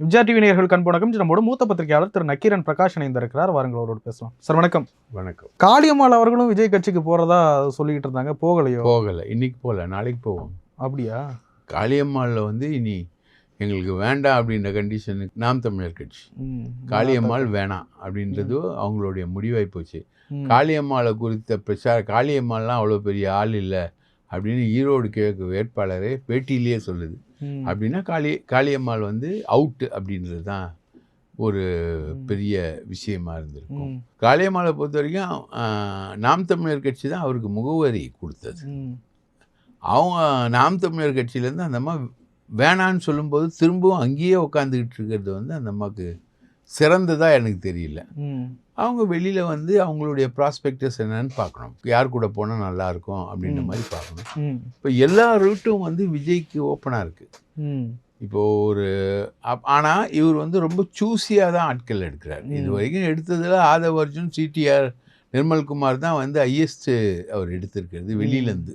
Vijaya TV நேயர்கள் கண் வணக்கம் நம்மோட மூத்த பத்திரிகையாளர் திரு நக்கீரன் பிரகாஷ் இணைந்திருக்கிறார். வாருங்கள் அவரோடு பேசலாம். சார் வணக்கம். வணக்கம். காளியம்மாள் அவர்களும் விஜய் கட்சிக்கு போறதா சொல்லிக்கிட்டு இருந்தாங்க. போகலையோ? போகலை. இன்னைக்கு போகல. நாளைக்கு போவோம். அப்படியா? காளியம்மாளில் வந்து இனி எங்களுக்கு வேண்டாம் அப்படின்ற கண்டிஷனுக்கு நாம் தமிழர் கட்சி. காளியம்மாள் வேணாம் அப்படின்றது அவங்களுடைய முடிவாகி போச்சு. காளியம்மாளை குறித்த பிரச்சார காளியம்மாள்லாம் அவ்வளோ பெரிய ஆள் இல்லை. அப்படின்னு ஈரோடு கிழக்கு வேட்பாளரே பேட்டியிலேயே சொல்லுது. அப்படின்னா காளி காளியம்மாள் வந்து அவுட்டு அப்படின்றது தான் ஒரு பெரிய விஷயமா இருந்திருக்கும். காளியம்மாளை பொறுத்த வரைக்கும் நாம் தமிழர் கட்சி தான் அவருக்கு முகவரி கொடுத்தது. அவங்க நாம் தமிழர் கட்சியிலேருந்து அந்த அம்மா வேணான்னு சொல்லும்போது திரும்பவும் அங்கேயே உட்காந்துக்கிட்டு இருக்கிறது வந்து அந்த அம்மாவுக்கு சிறந்ததாக எனக்கு தெரியல. அவங்க வெளியில் வந்து அவங்களுடைய ப்ராஸ்பெக்டஸ் என்னன்னு பார்க்கணும் யார் கூட போனால் நல்லாயிருக்கும் அப்படின்ற மாதிரி பார்க்கணும். இப்போ எல்லா ரூட்டும் வந்து விஜய்க்கு ஓப்பனாக இருக்குது ம். இப்போது ஒரு ஆனால் இவர் வந்து ரொம்ப சூஸியாக தான் ஆட்கள் எடுக்கிறார். இது வரைக்கும் எடுத்ததில் ஆதவ அர்ஜுன் சிடிஆர் நிர்மல்குமார் தான் வந்து ஹையஸ்ட் அவர் எடுத்திருக்கிறது வெளியிலேருந்து.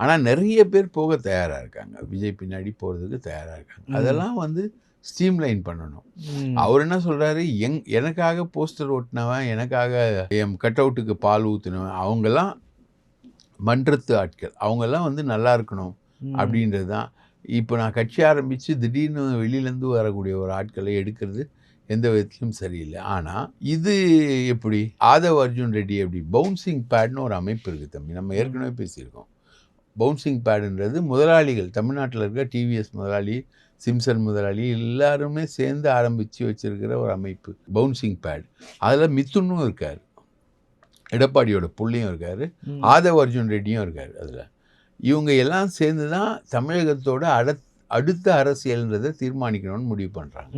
ஆனால் நிறைய பேர் போக தயாராக இருக்காங்க விஜய் பின்னாடி போகிறதுக்கு தயாராக இருக்காங்க. அதெல்லாம் வந்து ஸ்ட்ரீம்லைன் பண்ணணும். அவர் என்ன சொல்கிறாரு எங் எனக்காக போஸ்டர் ஒட்டினவன் எனக்காக என் கட் அவுட்டுக்கு பால் ஊற்றினவன் அவங்கெல்லாம் மன்றத்து ஆட்கள். அவங்கெல்லாம் வந்து நல்லா இருக்கணும். அப்படின்றது தான். இப்போ நான் கட்சி ஆரம்பித்து திடீர்னு வெளியிலேருந்து வரக்கூடிய ஒரு ஆட்களை எடுக்கிறது எந்த விதத்திலும் சரியில்லை. ஆனால் இது எப்படி? ஆதவ் அர்ஜுன் ரெட்டி எப்படி? பவுன்சிங் பேட்னு ஒரு அமைப்பு இருக்குது தம்பி. நம்ம ஏற்கனவே பேசியிருக்கோம். பவுன்சிங் பேடுன்றது முதலாளிகள் தமிழ்நாட்டில் இருக்க டிவிஎஸ் முதலாளி சிம்சன் முதலாளி எல்லாருமே சேர்ந்து ஆரம்பித்து வச்சிருக்கிற ஒரு அமைப்பு பவுன்சிங் பேட் அதில் மிதுனும் இருக்கார் எடப்பாடியோட புள்ளியும் இருக்கார். ஆதவ் அர்ஜுன் ரெட்டியும் இருக்கார் அதில் இவங்க எல்லாம் சேர்ந்து தான் தமிழகத்தோட அட அடுத்த அரசியல்ன்றதை தீர்மானிக்கணும்னு முடிவு பண்ணுறாங்க.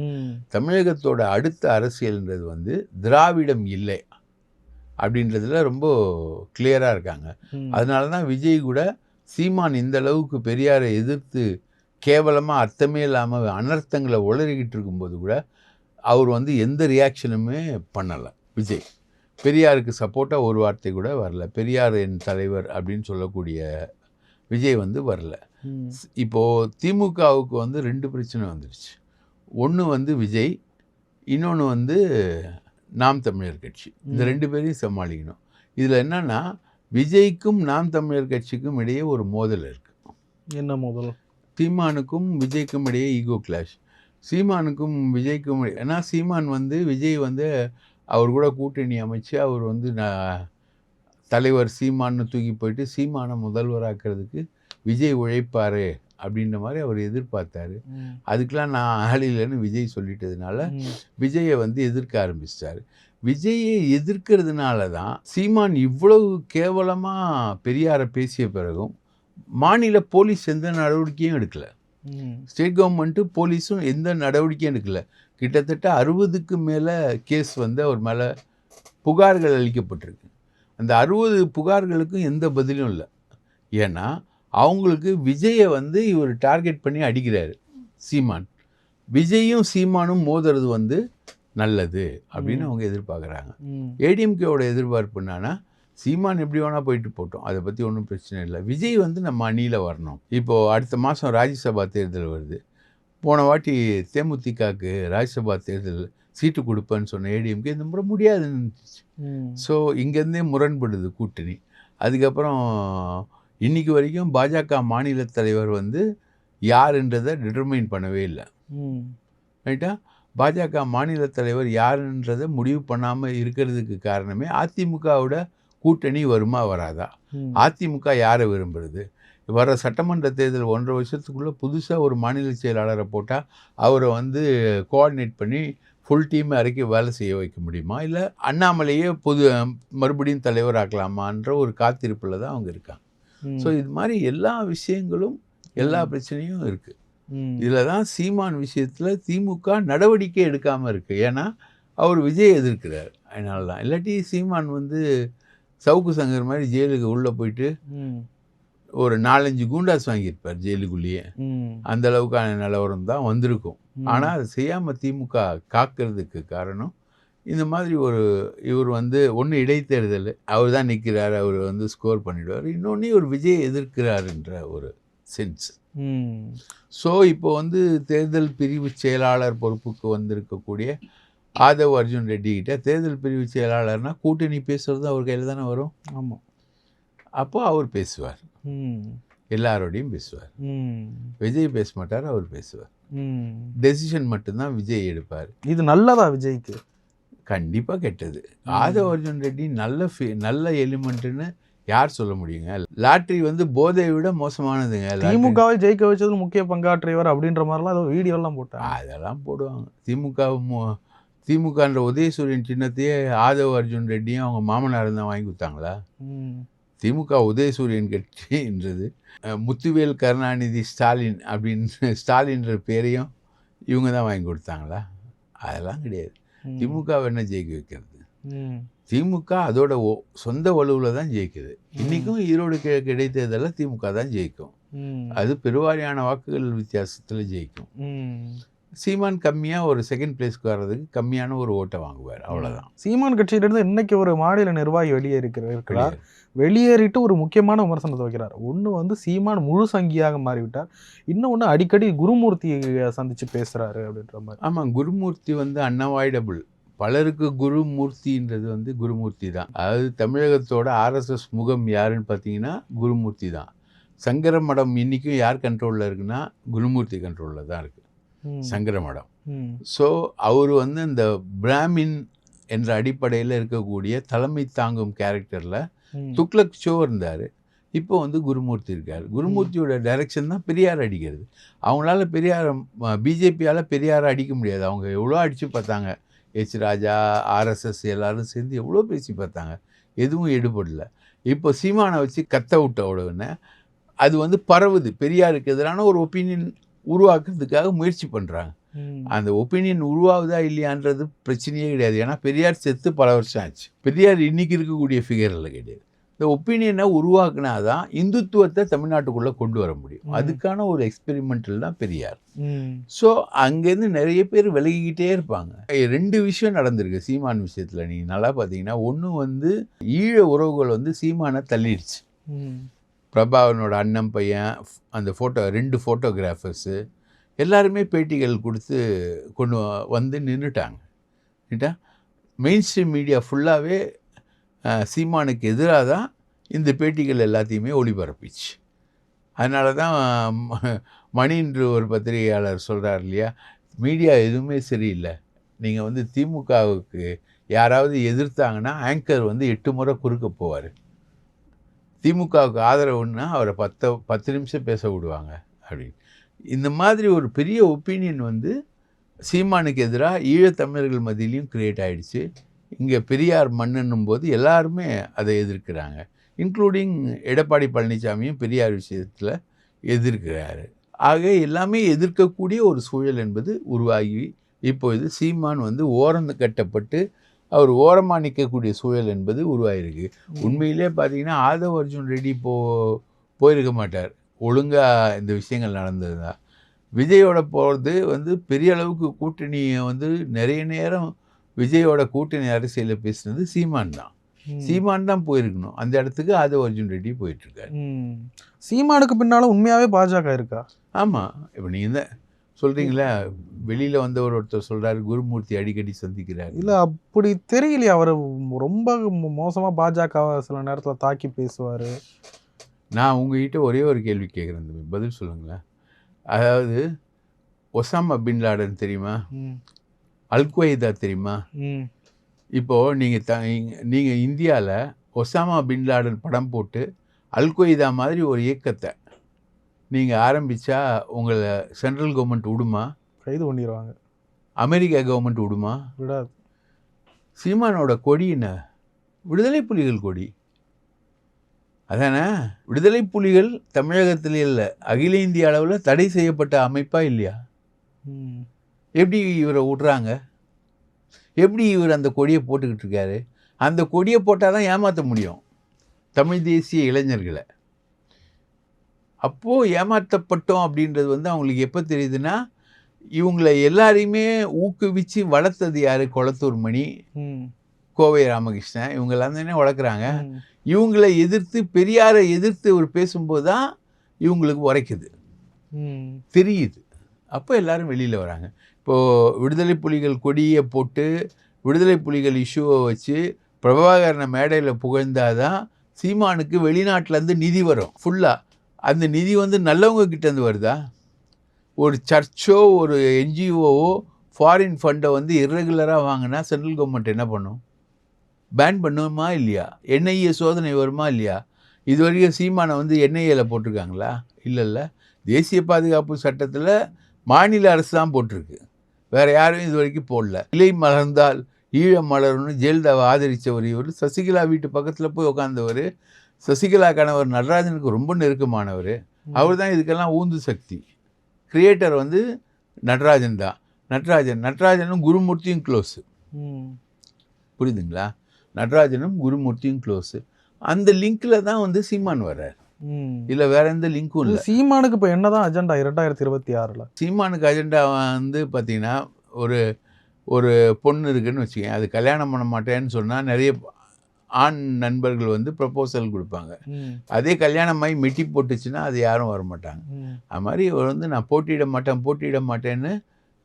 தமிழகத்தோட அடுத்த அரசியல்ன்றது வந்து திராவிடம் இல்லை அப்படின்றதுல ரொம்ப கிளியராக இருக்காங்க. அதனால தான் விஜய் கூட சீமான் இந்த அளவுக்கு பெரியாரை எதிர்த்து கேவலமாக அர்த்தமே இல்லாமல் அனர்த்தங்களை உளறிக்கிட்டு இருக்கும்போது கூட அவர் வந்து எந்த ரியாக்ஷனுமே பண்ணலை. விஜய். பெரியாருக்கு சப்போர்ட்டாக ஒரு வார்த்தை கூட வரல. பெரியார் என் தலைவர் அப்படின்னு சொல்லக்கூடிய விஜய் வந்து வரல. இப்போது திமுகவுக்கு வந்து ரெண்டு பிரச்சனை வந்துடுச்சு ஒன்று வந்து விஜய் இன்னொன்று வந்து நாம் தமிழர் கட்சி. இந்த. ரெண்டு பேரையும் சமாளிக்கணும். இதில் என்னன்னா விஜய்க்கும் நாம் தமிழர் கட்சிக்கும் இடையே ஒரு மோதல் இருக்குது என்ன முதல்? சீமானுக்கும் விஜய்க்கும் இடையே ஈகோ கிளாஷ் சீமானுக்கும் விஜய்க்கும் ஏன்னா சீமான் வந்து விஜய் வந்து அவர் கூட கூட்டணி அமைச்சு அவர் வந்து தலைவர் சீமான்னு தூக்கி போயிட்டு சீமானை முதல்வராக்கிறதுக்கு விஜய் உழைப்பார் அப்படின்ற மாதிரி அவர் எதிர்பார்த்தாரு. அதுக்கெலாம் நான் ஆள் இல்லைன்னு விஜய் சொல்லிட்டதுனால. விஜயை வந்து எதிர்க்க ஆரம்பிச்சிட்டாரு விஜயை எதிர்க்கிறதுனால தான் சீமான் இவ்வளவு கேவலமாக பெரியாரை பேசிய பிறகும் மாநில போலீஸ் எந்த நடவடிக்கையும் எடுக்கல. ஸ்டேட் கவர்மெண்ட்டு போலீஸும் எந்த நடவடிக்கையும் எடுக்கல கிட்டத்தட்ட அறுபதுக்கு மேலே கேஸ் வந்து அவர் மேலே புகார்கள் அளிக்கப்பட்டிருக்கு அந்த அறுபது புகார்களுக்கும் எந்த பதிலும் இல்லை ஏன்னா அவங்களுக்கு விஜயை வந்து இவர் டார்கெட் பண்ணி அடிக்கிறாரு சீமான் விஜயும் சீமானும் மோதுறது வந்து நல்லது அப்படின்னு. அவங்க எதிர்பார்க்குறாங்க. ஏடிஎம்கேவோட எதிர்பார்ப்பு என்னன்னா சீமான் எப்படி வேணால் போயிட்டு போட்டோம். அதை பற்றி ஒன்றும் பிரச்சனை இல்லை. விஜய் வந்து நம்ம அணியில் வரணும். இப்போது அடுத்த மாதம் ராஜ்யசபா தேர்தல் வருது. போன வாட்டி தேமுதிகக்கு ராஜ்யசபா தேர்தல் சீட்டு கொடுப்பேன்னு சொன்ன ஏடிஎம்கே இந்த முறை முடியாதுன்னு. ஸோ இங்கேருந்தே முரண்படுது கூட்டணி. அதுக்கப்புறம் இன்னைக்கு வரைக்கும் பாஜக மாநில தலைவர் வந்து யாருன்றதை டிட்டர்மைன் பண்ணவே இல்லை. ரைட்டா பாஜக மாநில தலைவர் யாருன்றதை முடிவு பண்ணாமல் இருக்கிறதுக்கு காரணமே அதிமுகவோட கூட்டணி வருமா வராதா. அதிமுக யாரை விரும்புறது வர சட்டமன்ற தேர்தல் ஒன்றரை வருஷத்துக்குள்ளே புதுசாக ஒரு மாநில செயலாளரை போட்டால் அவரை வந்து கோஆர்டினேட் பண்ணி ஃபுல் டீம் இறக்கி வேலை செய்ய வைக்க முடியுமா இல்லை அண்ணாமலையே பொது மறுபடியும் தலைவராக்கலாமான்ற ஒரு காத்திருப்பில் தான் அவங்க இருக்காங்க. ஸோ இது மாதிரி எல்லா விஷயங்களும் எல்லா. பிரச்சனையும் இருக்குது. இதில் தான் சீமான் விஷயத்தில் திமுக நடவடிக்கை எடுக்காமல் இருக்குது ஏன்னா அவர் விஜய் எதிர்க்கிறார் அதனால தான் இல்லாட்டி சீமான் வந்து சவுக்கு சங்கர் மாதிரி ஜெயிலுக்கு உள்ளே போயிட்டு. ஒரு நாலஞ்சு கூண்டாஸ் வாங்கியிருப்பார் ஜெயிலுக்குள்ளேயே. அந்த அளவுக்கான நிலவரம் தான் வந்திருக்கும். ஆனால் அதை செய்யாமல் திமுக காக்கிறதுக்கு காரணம் இந்த மாதிரி ஒரு இவர் வந்து ஒன்று இடைத்தேர்தல் அவர் தான் நிற்கிறார் அவர் வந்து ஸ்கோர் பண்ணிடுவார் இன்னொன்று ஒரு விஜய் எதிர்க்கிறாருன்ற ஒரு சென்ஸ் ஸோ இப்போ வந்து தேர்தல் பிரிவு செயலாளர் பொறுப்புக்கு வந்திருக்கக்கூடிய ஆதவ் அர்ஜுன் ரெட்டி கிட்ட தேர்தல் பிரிவு செயலாளர்னா கூட்டணி பேசுறது அவர் கையில் தானே வரும்? ஆமாம் அப்போ அவர் பேசுவார். ம். எல்லாரோடையும் பேசுவார். ம். விஜய் பேச மாட்டார் அவர் பேசுவார். டெசிஷன் மட்டும்தான் விஜய் எடுப்பார். இது நல்லதா விஜய்க்கு? கண்டிப்பாக கெட்டது. ஆதவ் அர்ஜுன் ரெட்டி நல்ல ஃபி- நல்ல எலிமெண்ட்டுன்னு யார் சொல்ல முடியுங்க? லாட்ரி வந்து போதையை விட மோசமானதுங்க. திமுகவை ஜெயிக்க வச்சதில் முக்கிய பங்காற்றியவர் அப்படின்ற மாதிரிலாம் ஏதோ வீடியோலாம் போட்டாங்க. அதெல்லாம் போடுவாங்க. திமுக திமுகன்ற உதயசூரியன் சின்னத்தையே ஆதவ் அர்ஜுன் ரெட்டியும் அவங்க மாமனார் தான் வாங்கி கொடுத்தாங்களா? திமுக உதயசூரியன் கட்சின்றது. முத்துவேல் கருணாநிதி ஸ்டாலின் அப்படின்னு ஸ்டாலின்ற பேரையும் இவங்க தான் வாங்கி கொடுத்தாங்களா? அதெல்லாம் கிடையாது. திமுக என்ன ஜெயிக்க வைக்கிறது? திமுக அதோட சொந்த வலுவில் தான் ஜெயிக்குது. இன்றைக்கும் ஈரோடு கிழக்கு இடைத்தேர்தலில் திமுக தான் ஜெயிக்கும். அது பெருவாரியான வாக்குகள் வித்தியாசத்தில் ஜெயிக்கும். சீமான் கம்மியாக ஒரு செகண்ட் பிளேஸ்க்கு வர்றதுக்கு கம்மியான ஒரு ஓட்டை வாங்குவார். அவ்வளோதான் சீமான் கட்சியிலிருந்து இன்னைக்கு ஒரு மாநில நிர்வாகி வெளியே இருக்கிற இருக்கிறார். வெளியேறிட்டு ஒரு முக்கியமான விமர்சனத்தை வைக்கிறார். ஒன்று வந்து சீமான் முழு சங்கியாக மாறிவிட்டார். இன்னொன்று அடிக்கடி குருமூர்த்தியை சந்திச்சு பேசுறாரு அப்படின்ற மாதிரி. ஆமாம் குருமூர்த்தி வந்து அன்அவாய்டபுள் பலருக்கு குருமூர்த்தின்றது வந்து குருமூர்த்தி தான். அதாவது தமிழகத்தோட ஆர்எஸ்எஸ் முகம் யாருன்னு பார்த்தீங்கன்னா குருமூர்த்தி தான். சங்கர மடம் இன்றைக்கும் யார் கண்ட்ரோலில் இருக்குன்னா குருமூர்த்தி கண்ட்ரோலில் தான் இருக்குது சங்கர மடம் ஸோ அவர் வந்து இந்த பிராமின் என்ற அடிப்படையில் இருக்கக்கூடிய தலைமை தாங்கும் கேரக்டரில் துக்ளக் ஷோ இருந்தார். இப்போ வந்து குருமூர்த்தி இருக்கார். குருமூர்த்தியோட டைரக்ஷன் தான் பெரியார் அடிக்கிறது. அவங்களால பெரியார் பிஜேபியால் பெரியாரை அடிக்க முடியாது. அவங்க எவ்வளோ அடித்து பார்த்தாங்க. எச் ராஜா ஆர்எஸ்எஸ் எல்லாரும் சேர்ந்து எவ்வளோ பேசி பார்த்தாங்க. எதுவும் எடுபடல. இப்போ சீமானை வச்சு கத்த விட்ட உடனே அது வந்து பரவுது. பெரியாருக்கு எதிரான ஒரு ஒப்பீனியன் உருவாக்குறதுக்காக முயற்சி பண்ணுறாங்க அந்த ஒப்பீனியன் உருவாகுதா இல்லையான்றது பிரச்சனையே கிடையாது. ஏன்னா பெரியார் செத்து பல வருஷம் ஆச்சு. பெரியார் இன்னைக்கு இருக்கக்கூடிய ஃபிகரில் கிடையாது இந்த ஒப்பீனியனை உருவாக்குனா தான் இந்துத்துவத்தை தமிழ்நாட்டுக்குள்ளே கொண்டு வர முடியும். அதுக்கான ஒரு எக்ஸ்பெரிமெண்டல் தான் பெரியார். ஸோ அங்கேருந்து நிறைய பேர் விலகிக்கிட்டே இருப்பாங்க. ரெண்டு விஷயம் நடந்திருக்கு சீமான் விஷயத்தில். நீங்கள் நல்லா பார்த்தீங்கன்னா ஒன்று வந்து ஈழ உறவுகள் வந்து சீமானை தள்ளிடுச்சு. பிரபாவனோட அண்ணன் பையன் அந்த ஃபோட்டோ ரெண்டு ஃபோட்டோகிராஃபர்ஸு எல்லாருமே பேட்டிகள் கொடுத்து கொண்டு வந்து நின்றுட்டாங்க நின்னுட்டா மெயின் ஸ்ட்ரீம் மீடியா ஃபுல்லாகவே சீமானுக்கு எதிராக தான் இந்த பேட்டிகள் எல்லாத்தையுமே ஒளிபரப்பிச்சு. அதனால தான் ம- மணின்று ஒரு பத்திரிகையாளர் சொல்கிறார் இல்லையா மீடியா எதுவுமே சரியில்லை. நீங்கள் வந்து திமுகவுக்கு யாராவது எதிர்த்தாங்கன்னா ஆங்கர் வந்து எட்டு முறை குறுக்க போவார். திமுகவுக்கு ஆதரவுன்னா அவரை பத்த பத்து நிமிஷம் பேச விடுவாங்க அப்படின்னு. இந்த மாதிரி ஒரு பெரிய ஒப்பீனியன் வந்து சீமானுக்கு எதிராக ஈழத்தமிழர்கள் மத்தியிலையும் க்ரியேட் ஆகிடுச்சு இங்கே பெரியார் மண்ணுன்னும் போது எல்லாருமே அதை எதிர்க்கிறாங்க. இன்க்ளூடிங் எடப்பாடி பழனிசாமியும் பெரியார் விஷயத்தில் எதிர்க்கிறாரு. ஆக எல்லாமே எதிர்க்கக்கூடிய ஒரு சூழல் என்பது உருவாகி இப்பொழுது சீமான் வந்து ஓரந்து கட்டப்பட்டு அவர் ஓரமாக நிற்கக்கூடிய சூழல் என்பது உருவாகிருக்கு உண்மையிலே பார்த்தீங்கன்னா ஆதவ் அர்ஜுன் ரெட்டி போ போயிருக்க மாட்டார். ஒழுங்காக இந்த விஷயங்கள் நடந்ததுதான். விஜயோட போகிறது வந்து பெரிய அளவுக்கு கூட்டணியை வந்து நிறைய நேரம் விஜயோட கூட்டணி அரசியலில் பேசுனது சீமான் தான். சீமான் தான் போயிருக்கணும். அந்த இடத்துக்கு ஆதவ் அர்ஜுன் ரெட்டி போயிட்டுருக்காரு. சீமானுக்கு பின்னால உண்மையாவே பாஜக இருக்கா? ஆமாம் இப்போ நீங்கள் தான் சொல்கிறீங்களா வெளியில் வந்தவர் ஒருத்தர் சொல்கிறாரு குருமூர்த்தி அடிக்கடி சந்திக்கிறார். இல்ல அப்படி தெரியலையே அவர் ரொம்ப மோ- மோசமா பாஜக சில நேரத்துல தாக்கி பேசுவாரு. நான் உங்ககிட்ட ஒரே ஒரு கேள்வி கேட்குறேன் தம்பி. பதில் சொல்லுங்களேன். அதாவது ஒசாமா பின் லாடன் தெரியுமா? ம், அல்குவைதா தெரியுமா? இப்போது நீங்கள் த நீங்கள் இந்தியாவில் ஒசாமா பின் லாடன் படம் போட்டு அல்கொய்தா மாதிரி ஒரு இயக்கத்தை நீங்கள் ஆரம்பித்தா உங்களை சென்ட்ரல் கவர்மெண்ட் விடுமா? கைது பண்ணிடுவாங்க அமெரிக்கா கவர்மெண்ட் விடுமா? விடாது. சீமானோட கொடி என்ன? விடுதலை புலிகள் கொடி. அதானே? விடுதலை புலிகள் தமிழகத்தில் இல்லை. அகில இந்திய அளவில் தடை செய்யப்பட்ட அமைப்பா இல்லையா? எப்படி இவரை விட்றாங்க? எப்படி இவர் அந்த கொடியை போட்டுக்கிட்டு இருக்காரு? அந்த கொடியை போட்டால் தான் ஏமாற்ற முடியும். தமிழ் தேசிய இளைஞர்களை. அப்போது ஏமாற்றப்பட்டோம் அப்படின்றது வந்து அவங்களுக்கு எப்போ தெரியுதுன்னா இவங்களை எல்லாரையுமே ஊக்குவிச்சு வளர்த்தது யார்? கொளத்தூர் மணி கோவை ராமகிருஷ்ணன். இவங்க எல்லாம் தானே வளர்க்குறாங்க. இவங்களை எதிர்த்து பெரியாரை எதிர்த்து அவர் பேசும்போது தான் இவங்களுக்கு உரைக்குது. தெரியுது. அப்போ எல்லாரும் வெளியில் வராங்க. இப்போது விடுதலை புலிகள் கொடியை போட்டு விடுதலை புலிகள் இஷ்யூவை வச்சு பிரபாகரனை மேடையில் புகழ்ந்தாதான் சீமானுக்கு வெளிநாட்டிலேருந்து நிதி வரும் ஃபுல்லாக அந்த நிதி வந்து நல்லவங்க கிட்டேருந்து வருதா? ஒரு சர்ச்சோ ஒரு என்ஜிஓவோ ஃபாரின் ஃபண்டை வந்து இர்ரெகுலராக வாங்கினா சென்ட்ரல் கவர்மெண்ட் என்ன பண்ணும்? பேன் பண்ணுமா இல்லையா? என்ஐஏ சோதனை வருமா இல்லையா? இது வரைக்கும் சீமானை வந்து என்ஐஏல போட்டிருக்காங்களா? இல்லைல்ல தேசிய பாதுகாப்பு சட்டத்தில் மாநில அரசு தான் போட்டிருக்கு. வேறு யாரும் இது வரைக்கும் போடல. இலை மலர்ந்தால் ஈழம் மலர்னு ஜெயலலிதாவை ஆதரித்தவர் இவர். சசிகலா வீட்டு பக்கத்தில் போய் உட்காந்தவர் சசிகலா கணவர் நடராஜனுக்கு ரொம்ப நெருக்கமானவர். அவர் தான் இதுக்கெல்லாம் ஊந்து சக்தி. கிரியேட்டர் வந்து நடராஜன் தான். நடராஜன் நடராஜனும் குருமூர்த்தியும் க்ளோஸு. புரியுதுங்களா? நடராஜனும் குருமூர்த்தியும் க்ளோஸு அந்த லிங்க்கில் தான் வந்து சீமான் வர்றார். இல்லை வேற எந்த லிங்க்கும் இல்லை. சீமானுக்கு இப்போ என்னதான் அஜெண்டா இரண்டாயிரத்தி இருபத்தி ஆறுல சீமானுக்கு அஜெண்டா வந்து பார்த்தீங்கன்னா ஒரு ஒரு பொண்ணு இருக்குன்னு வச்சுக்கேன் அது கல்யாணம் பண்ண மாட்டேன்னு சொன்னால் நிறைய ஆண் நண்பர்கள் வந்து ப்ரப்போசல் கொடுப்பாங்க. அதே கல்யாணமாகி மெட்டி போட்டுச்சுன்னா அது யாரும் வர மாட்டாங்க. அது மாதிரி இவர் வந்து நான் போட்டியிட மாட்டேன் போட்டியிட மாட்டேன்னு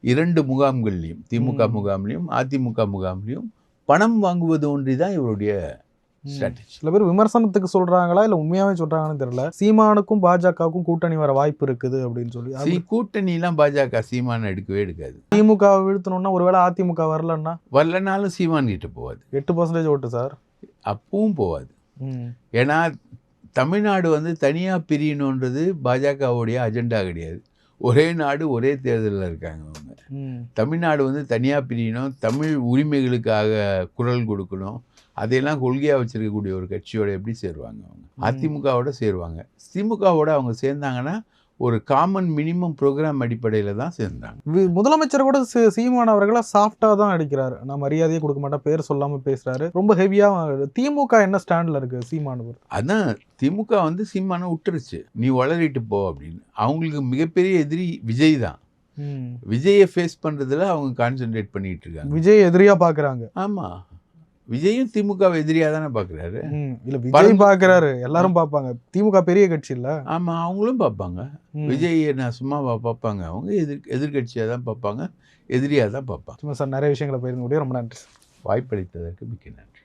இரண்டு முகாம்கள்லையும் திமுக. முகாம்லையும் அதிமுக முகாம்லையும் பணம் வாங்குவது ஒன்றி தான் இவருடைய. ஸ்ட்ராட்டஜி சில பேர் விமர்சனத்துக்கு சொல்றாங்களா? இல்ல உண்மையாவே சொல்றாங்கன்னு தெரியல. சீமானுக்கும் பாஜகவுக்கும் கூட்டணி வர வாய்ப்பு இருக்குது அப்படின்னு சொல்லி. சி கூட்டணிலாம் பாஜக சீமான் எடுக்கவே எடுக்காது. திமுக வீழ்த்தணும்னா ஒருவேளை அதிமுக வரலன்னா? வரலனாலும் சீமான் கிட்ட போகாது. எட்டு பர்சன்டேஜ் ஓட்டு சார். அப்பவும் போகாது. ஏன்னா தமிழ்நாடு வந்து தனியாக பிரியணுன்றது பாஜகவுடைய அஜெண்டா கிடையாது. ஒரே நாடு ஒரே தேர்தலில் இருக்காங்க அவங்க. தமிழ்நாடு வந்து தனியாக பிரியணும் தமிழ் உரிமைகளுக்காக குரல் கொடுக்கணும். அதையெல்லாம் கொள்கையாக வச்சிருக்கக்கூடிய ஒரு கட்சியோட எப்படி சேருவாங்க அவங்க? அதிமுகவோட சேருவாங்க. திமுகவோட அவங்க சேர்ந்தாங்கன்னா ஒரு காமன் மினிமம் ப்ரோக்ராம் அடிப்படையில் தான் சேர்ந்தாங்க. முதலமைச்சர் கூட சீ- சீமான் அவர்களா சாஃப்டா தான் அடிக்கிறாரு. நான் மரியாதையே கொடுக்க மாட்டேன் பேர் சொல்லாம பேசுறாரு. ரொம்ப ஹெவியா திமுக என்ன ஸ்டாண்ட்ல இருக்கு சீமான் அதான் திமுக வந்து சீமானை விட்டுருச்சு. நீ வளரிட்டு போ அப்படின்னு. அவங்களுக்கு மிகப்பெரிய எதிரி விஜய் தான். விஜயை ஃபேஸ் பண்ணுறதுல அவங்க கான்சென்ட்ரேட் பண்ணிட்டு இருக்காங்க. விஜய் எதிரியா பாக்குறாங்க. ஆமாம் விஜயும் திமுகவை எதிரியாக தானே பார்க்குறாரு ம். இல்ல விஜய் பாக்குறாரு. எல்லாரும் பாப்பாங்க. திமுக பெரிய கட்சி இல்ல. ஆமாம் அவங்களும் பார்ப்பாங்க. விஜய் நான் சும்மாவா பார்ப்பாங்க அவங்க எதிர் எதிர்கட்சியாக தான் பார்ப்பாங்க எதிரியாக தான் பார்ப்பாங்க சும்மா சார் நிறைய விஷயங்களை போயிருக்க முடியும் ரொம்ப நன்றி வாய்ப்பளித்ததற்கு மிக்க நன்றி.